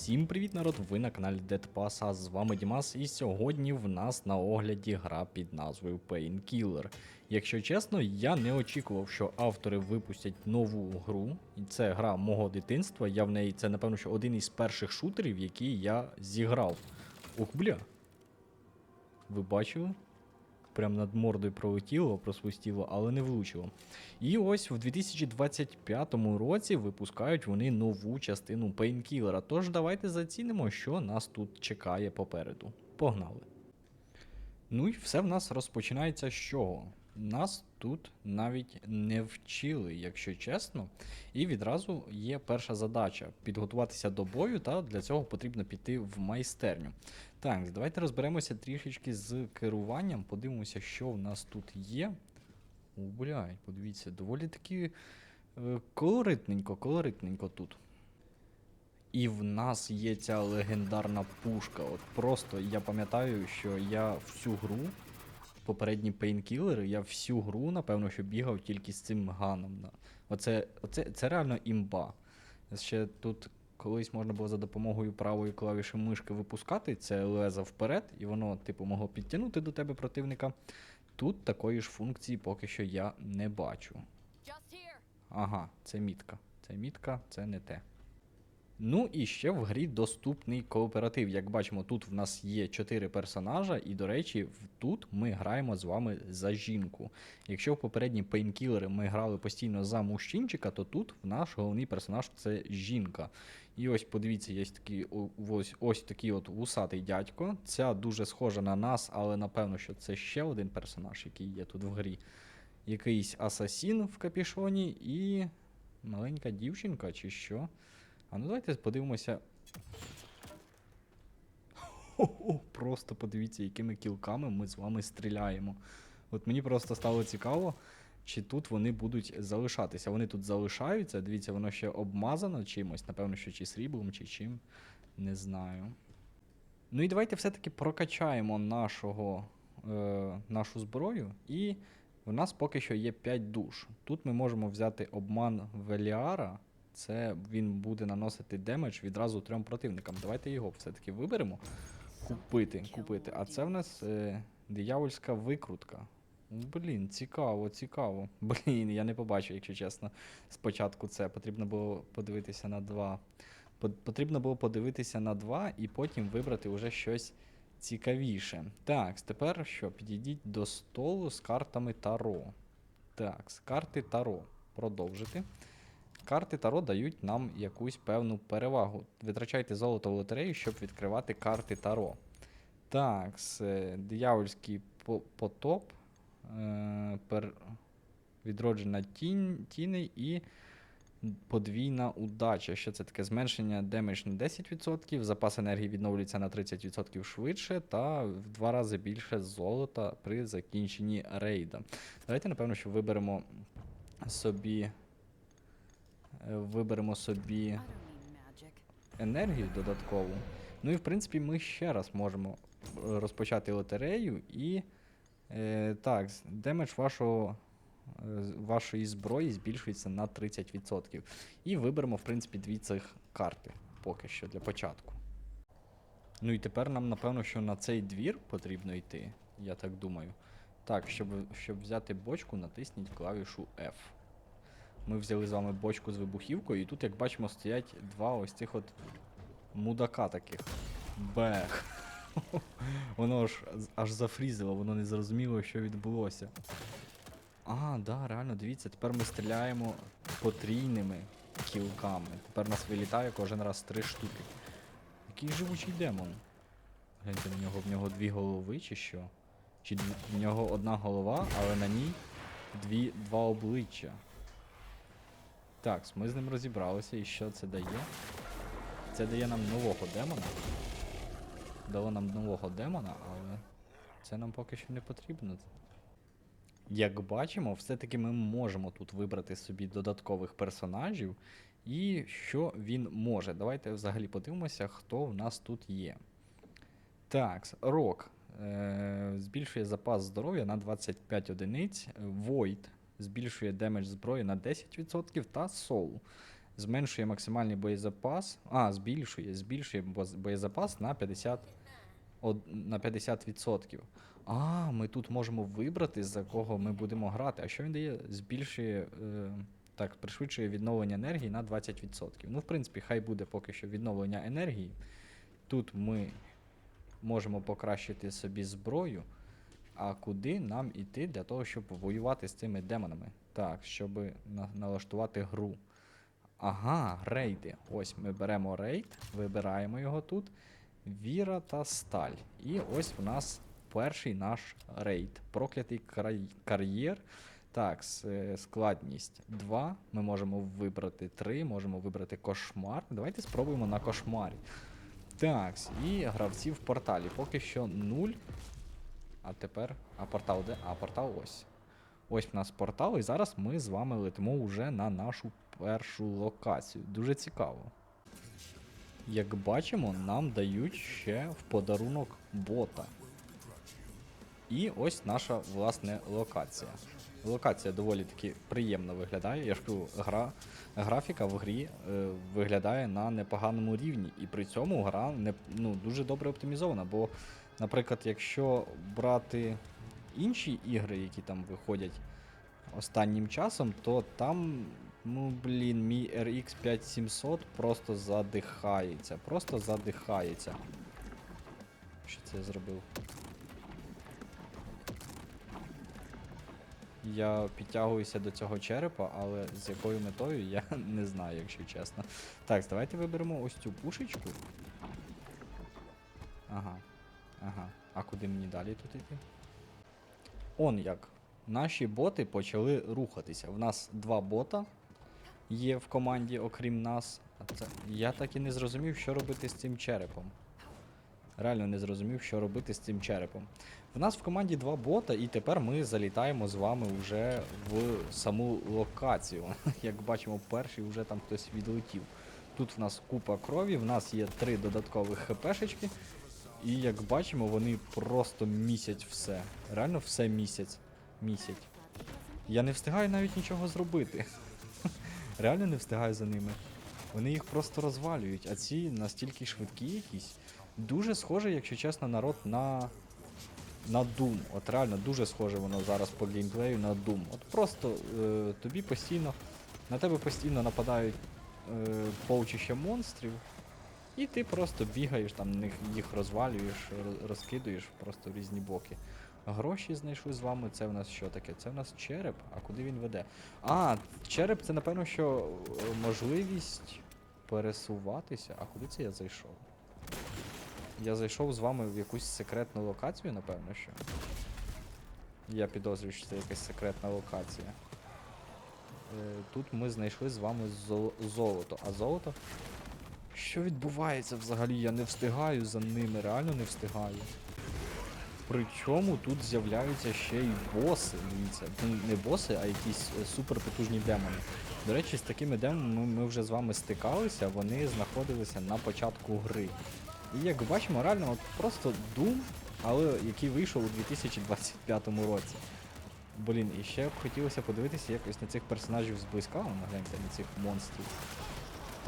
Всім привіт, народ! Ви на каналі Dead Pass, а з вами Дімас, і сьогодні в нас на огляді гра під назвою Painkiller. Якщо чесно, я не очікував, що автори випустять нову гру, і це гра мого дитинства. Я в неї це, напевно, що один із перших шутерів, які я зіграв. Ух, бля. Ви бачили? Прям над мордою пролетіло, просвистіло, але не влучило. І ось в 2025 році випускають вони нову частину пейнкілера. Тож давайте зацінимо, що нас тут чекає попереду. Погнали. Ну і все в нас розпочинається з чого? Нас тут навіть не вчили, якщо чесно. І відразу є перша задача підготуватися до бою, та для цього потрібно піти в майстерню. Так, давайте розберемося трішечки з керуванням, подивимося, що в нас тут є. О, блядь, подивіться, доволі таки е, колоритненько, колоритненько тут. І в нас є ця легендарна пушка. От просто я пам'ятаю, що я всю гру, попередні пейнкілери, я всю гру, напевно, що бігав тільки з цим ганом. Оце, оце це реально імба. Ще тут колись можна було за допомогою правої клавіші мишки випускати це лезо вперед, і воно, типу, могло підтягнути до тебе противника. Тут такої ж функції поки що я не бачу. Ага, це мітка. Це мітка, це не те. Ну і ще в грі доступний кооператив. Як бачимо, тут в нас є 4 персонажа, і, до речі, тут ми граємо з вами за жінку. Якщо в попередні пейнкілери ми грали постійно за мужчинчика, то тут в наш головний персонаж це жінка. І ось подивіться, є такий, ось, ось такий от вусатий дядько. Ця дуже схожа на нас, але напевно, що це ще один персонаж, який є тут в грі. Якийсь асасін в капішоні і маленька дівчинка, чи що. А ну давайте подивимося. Хо-хо, просто подивіться, якими кілками ми з вами стріляємо. От мені просто стало цікаво, чи тут вони будуть залишатися. Вони тут залишаються. Дивіться, воно ще обмазано чимось, напевно, що чи сріблом, чи чим. Не знаю. Ну і давайте все-таки прокачаємо нашого, е, нашу зброю. І в нас поки що є 5 душ. Тут ми можемо взяти обман Веліара. Це він буде наносити демедж відразу трьом противникам. Давайте його все-таки виберемо. Купити, купити. А це в нас е, диявольська викрутка. Блін, цікаво, цікаво. Блін, я не побачив, якщо чесно. Спочатку це потрібно було подивитися на два. Потрібно було подивитися на два і потім вибрати вже щось цікавіше. Так, тепер що? Підійдіть до столу з картами Таро. Так, з карти Таро. Продовжити. Карти Таро дають нам якусь певну перевагу. Витрачайте золото в лотерею, щоб відкривати карти Таро. Так, диявольський потоп, е, пер... відроджена тінь, тіней і подвійна удача. Що це таке? Зменшення демедж на 10%, запас енергії відновлюється на 30% швидше, та в два рази більше золота при закінченні рейда. Давайте, напевно, що виберемо собі. Е, Виберемо собі енергію додаткову. Ну і в принципі ми ще раз можемо е, розпочати лотерею і. Е, так, демедж вашого, е, вашої зброї збільшується на 30%. І виберемо, в принципі, дві цих карти поки що для початку. Ну і тепер нам, напевно, що на цей двір потрібно йти, я так думаю. Так, щоб, щоб взяти бочку, натисніть клавішу F. Ми взяли з вами бочку з вибухівкою, і тут, як бачимо, стоять два ось цих от мудака таких. Бех. Воно ж аж зафрізило, воно не зрозуміло, що відбулося. А, да, реально, дивіться, тепер ми стріляємо потрійними кілками. Тепер нас вилітає кожен раз три штуки. Який живучий демон. Гляньте на нього, в нього дві голови чи що? Чи в нього одна голова, але на ній дві, два обличчя. Так, ми з ним розібралися, і що це дає? Це дає нам нового демона. Дало нам нового демона, але це нам поки що не потрібно. Як бачимо, все-таки ми можемо тут вибрати собі додаткових персонажів і що він може. Давайте взагалі подивимося, хто в нас тут є. Так, Рок е- збільшує запас здоров'я на 25 одиниць. Void збільшує демедж зброї на 10%, та Soul Зменшує максимальний боєзапас. А, збільшує, збільшує боєзапас на 50. На 50%. А, ми тут можемо вибрати, за кого ми будемо грати. А що він дає? Збільшує. Е, так, пришвидшує відновлення енергії на 20%. Ну, в принципі, хай буде поки що відновлення енергії. Тут ми можемо покращити собі зброю. А куди нам іти для того, щоб воювати з цими демонами? Так, щоб на- налаштувати гру. Ага, рейди. Ось ми беремо рейд, вибираємо його тут. Віра та сталь. І ось в нас перший наш рейд. Проклятий кар'єр. Так, с- е, складність 2. Ми можемо вибрати 3, можемо вибрати кошмар. Давайте спробуємо на кошмарі. Так, і гравці в порталі. Поки що 0. А тепер. А портал де? А портал ось. Ось в нас портал, і зараз ми з вами летимо вже на нашу першу локацію. Дуже цікаво. Як бачимо, нам дають ще в подарунок бота. І ось наша власне локація. Локація доволі таки приємно виглядає. Я ж кажу, гра, графіка в грі е, виглядає на непоганому рівні. І при цьому гра не, ну, дуже добре оптимізована. Бо, наприклад, якщо брати інші ігри, які там виходять останнім часом, то там, ну блін, мій RX 5700 просто задихається. Просто задихається. Що це я зробив? Я підтягуюся до цього черепа, але з якою метою я не знаю, якщо чесно. Так, давайте виберемо ось цю пушечку. Ага. Ага. А куди мені далі тут іти? Он як. Наші боти почали рухатися. В нас два бота є в команді, окрім нас. А це... Я так і не зрозумів, що робити з цим черепом. Реально не зрозумів, що робити з цим черепом. В нас в команді два бота, і тепер ми залітаємо з вами вже в саму локацію. Як бачимо, перший вже там хтось відлетів. Тут в нас купа крові, в нас є три додаткових хпшечки. І як бачимо, вони просто місять все. Реально все місяць. Місять. Я не встигаю навіть нічого зробити. Реально не встигаю за ними. Вони їх просто розвалюють, а ці настільки швидкі якісь. Дуже схоже, якщо чесно, народ на. На Doom. От реально дуже схоже воно зараз по геймплею на Doom. От просто е, тобі постійно. На тебе постійно нападають е, полчища монстрів. І ти просто бігаєш, там їх розвалюєш, розкидуєш просто в різні боки. Гроші знайшли з вами. Це в нас що таке? Це в нас череп. А куди він веде? А, череп це напевно, що е, можливість пересуватися. А куди це я зайшов? Я зайшов з вами в якусь секретну локацію, напевно, що. Я підозрюю, що це якась секретна локація. Е, Тут ми знайшли з вами золото. А золото. Що відбувається взагалі? Я не встигаю за ними, реально не встигаю. Причому тут з'являються ще й боси. Дивіться, ну не боси, а якісь е, суперпотужні демони. До речі, з такими демонами ми вже з вами стикалися, вони знаходилися на початку гри. І як бачимо, реально от просто Doom, але який вийшов у 2025 році. Блін, і ще б хотілося подивитися якось на цих персонажів зблизька, гляньте на цих монстрів.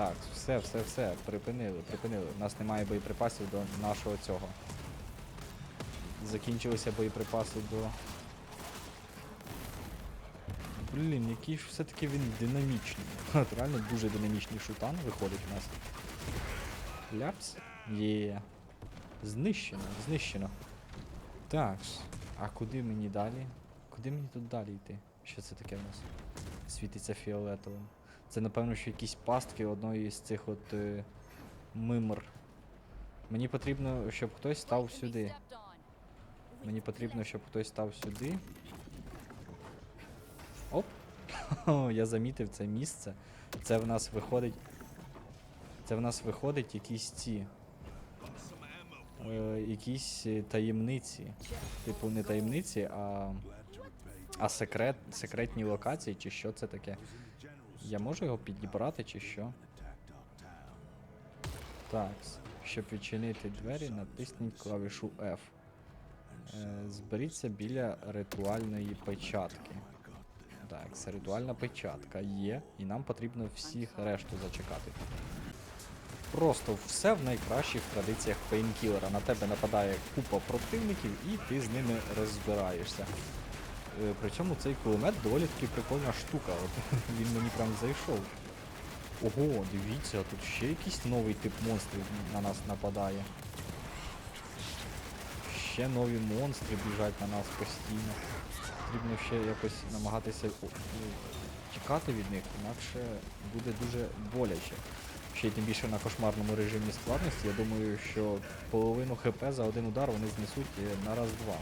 Так, все, все, все, припинили, припинили. У нас немає боєприпасів до нашого цього. Закінчилися боєприпаси до. Блін, який ж все-таки він динамічний. От реально дуже динамічний шутан виходить у нас. Ляпс. Є. Знищено, знищено. Так, а куди мені далі? Куди мені тут далі йти? Що це таке в нас? Світиться фіолетовим. Це напевно, що якісь пастки одної з цих от е, мимр. Мені потрібно, щоб хтось став сюди. Мені потрібно, щоб хтось став сюди. Оп! Я замітив це місце. Це в нас виходить. Це в нас виходить якісь ці. Е, якісь таємниці. Типу, не таємниці, а. А секрет, секретні локації, чи що це таке? Я можу його підібрати, чи що? Так, щоб відчинити двері, натисніть клавішу F. Е, Зберіться біля ритуальної печатки. Так, це ритуальна печатка є, і нам потрібно всіх решту зачекати. Просто все в найкращих традиціях пейнкілера. На тебе нападає купа противників, і ти з ними розбираєшся. Е, При цьому цей кулемет доволі таки прикольна штука. От він мені прям зайшов. Ого, дивіться, тут ще якийсь новий тип монстрів на нас нападає. Ще нові монстри біжать на нас постійно. Потрібно ще якось намагатися о, тікати від них, інакше буде дуже боляче. Ще й тим більше на кошмарному режимі складності, я думаю, що половину ХП за один удар вони знесуть е, на раз-два.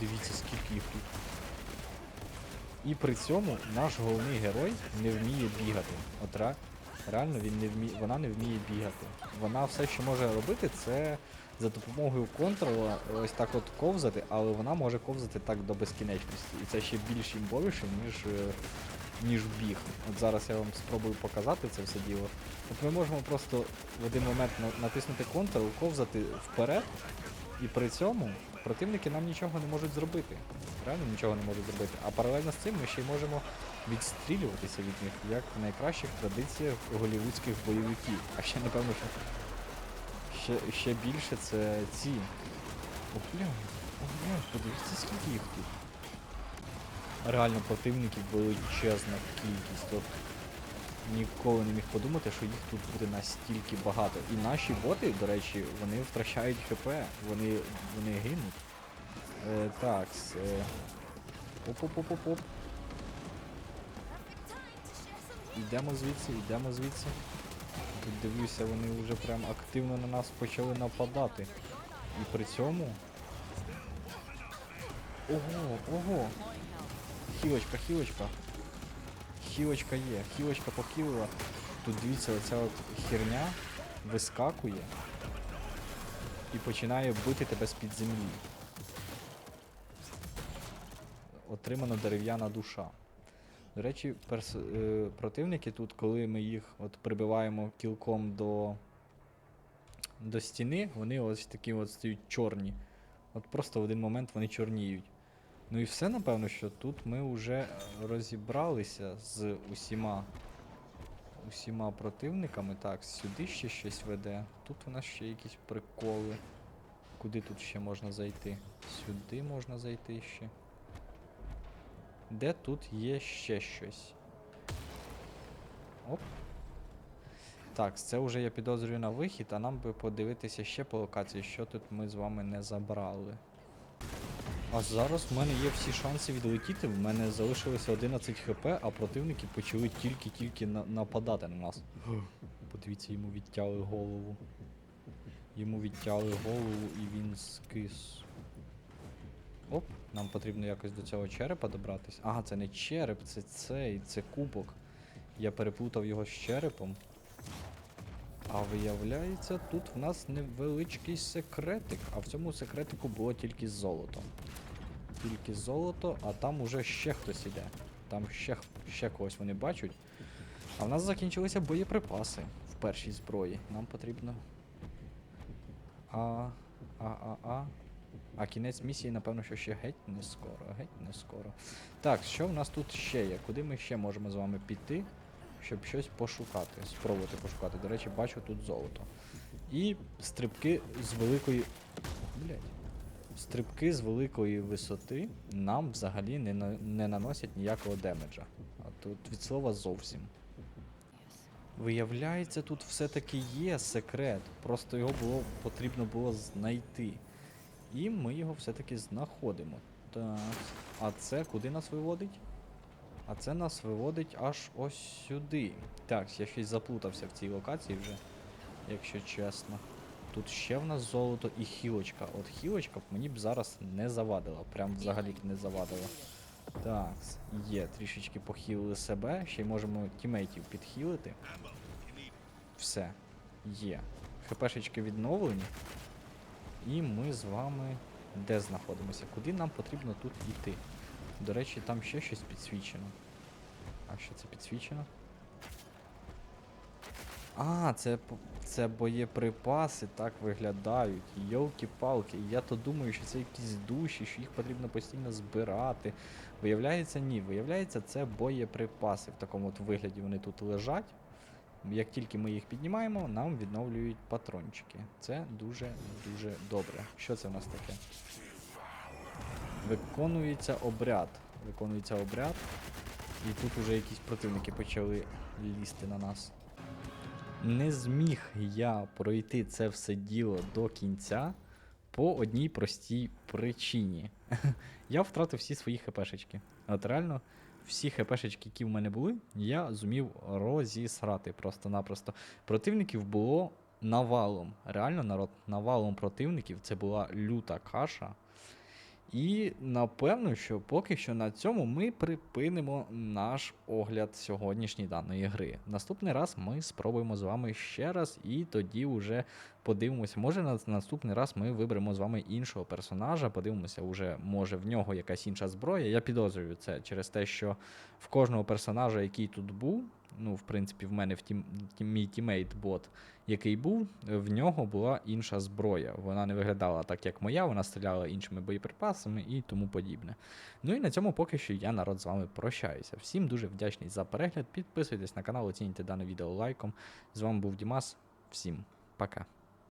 Дивіться, скільки їх тут. І при цьому наш головний герой не вміє бігати. От ре- реально він не вміє, вона не вміє бігати. Вона все, що може робити, це за допомогою контрола ось так от ковзати, але вона може ковзати так до безкінечності. І це ще більш імбовіше, ніж, е, ніж біг. От зараз я вам спробую показати це все діло. От ми можемо просто в один момент натиснути контрол, ковзати вперед, і при цьому противники нам нічого не можуть зробити. Реально нічого не можуть зробити. А паралельно з цим ми ще й можемо відстрілюватися від них, як в найкращих традиціях голівудських бойовиків. А ще напевно, що ще, ще більше це ці. О, бля, о, бля, подивіться, скільки їх тут. Реально противників величезна кількість. От ніколи не міг подумати, що їх тут буде настільки багато. І наші боти, до речі, вони втрачають ХП, вони, вони гинуть. Е, так, е, оп-оп-оп-оп-оп. Йдемо звідси, йдемо звідси. Тут дивлюся, вони вже прям активно на нас почали нападати. І при цьому. Ого, ого! Хілочка, хілочка. Хілочка є, хілочка похилила. Тут дивіться, оця от херня вискакує і починає бити тебе з-під землі. Отримана дерев'яна душа. До речі, перс... е, противники тут, коли ми їх от прибиваємо кілком до, до стіни, вони ось такі от стають чорні. От просто в один момент вони чорніють. Ну і все, напевно, що тут ми вже розібралися з усіма усіма противниками. Так, сюди ще щось веде. Тут у нас ще якісь приколи. Куди тут ще можна зайти? Сюди можна зайти ще. Де тут є ще щось? Оп. Так, це вже я підозрюю на вихід, а нам би подивитися ще по локації, що тут ми з вами не забрали. А зараз в мене є всі шанси відлетіти. В мене залишилося 11 хп, а противники почали тільки-тільки на- нападати на нас. Подивіться, йому відтяли голову. Йому відтяли голову і він скис. Оп, нам потрібно якось до цього черепа добратися. Ага, це не череп, це цей, це кубок. Я переплутав його з черепом. А виявляється, тут в нас невеличкий секретик, а в цьому секретику було тільки золото. Тільки золото, а там уже ще хтось іде. Там ще, ще когось вони бачать. А в нас закінчилися боєприпаси в першій зброї. Нам потрібно. А. А, а, а. А кінець місії, напевно, що ще геть не скоро, геть не скоро. Так, що в нас тут ще є? Куди ми ще можемо з вами піти, щоб щось пошукати, спробувати пошукати. До речі, бачу тут золото. І стрибки з великої. Блять. Стрибки з великої висоти нам взагалі не, на... не наносять ніякого демеджа. А тут від слова зовсім. Виявляється, тут все-таки є секрет. Просто його було потрібно було знайти. І ми його все-таки знаходимо. Так. А це куди нас виводить? А це нас виводить аж ось сюди. Так, я щось заплутався в цій локації вже, якщо чесно. Тут ще в нас золото і хілочка. От хілочка б мені б зараз не завадила. Прям взагалі не завадила. Так, є, трішечки похилили себе, ще й можемо тімейтів підхилити. Все, є. ХПшечки відновлені. І ми з вами де знаходимося? Куди нам потрібно тут йти? До речі, там ще щось підсвічено. А що це підсвічено? А, це, це боєприпаси так виглядають. Йолки-палки. Я то думаю, що це якісь душі, що їх потрібно постійно збирати. Виявляється, ні. Виявляється, це боєприпаси. В такому от вигляді вони тут лежать. Як тільки ми їх піднімаємо, нам відновлюють патрончики. Це дуже-дуже добре. Що це в нас таке? Виконується обряд. Виконується обряд. І тут уже якісь противники почали лізти на нас. Не зміг я пройти це все діло до кінця по одній простій причині. я втратив всі свої хпшечки. От реально, всі хпшечки, які в мене були, я зумів розісрати просто-напросто. Противників було навалом. Реально, народ, навалом противників. Це була люта каша. І напевно, що поки що на цьому ми припинимо наш огляд сьогоднішньої даної гри. Наступний раз ми спробуємо з вами ще раз, і тоді вже подивимося. Може на наступний раз ми виберемо з вами іншого персонажа, подивимося, уже може в нього якась інша зброя. Я підозрюю це через те, що в кожного персонажа, який тут був, ну, в принципі, в мене в тім, мій тімейт бот, який був, в нього була інша зброя. Вона не виглядала так, як моя, вона стріляла іншими боєприпасами і тому подібне. Ну і на цьому поки що я народ з вами прощаюся. Всім дуже вдячний за перегляд. Підписуйтесь на канал, оцінюйте дане відео лайком. З вами був Дімас. Всім пока.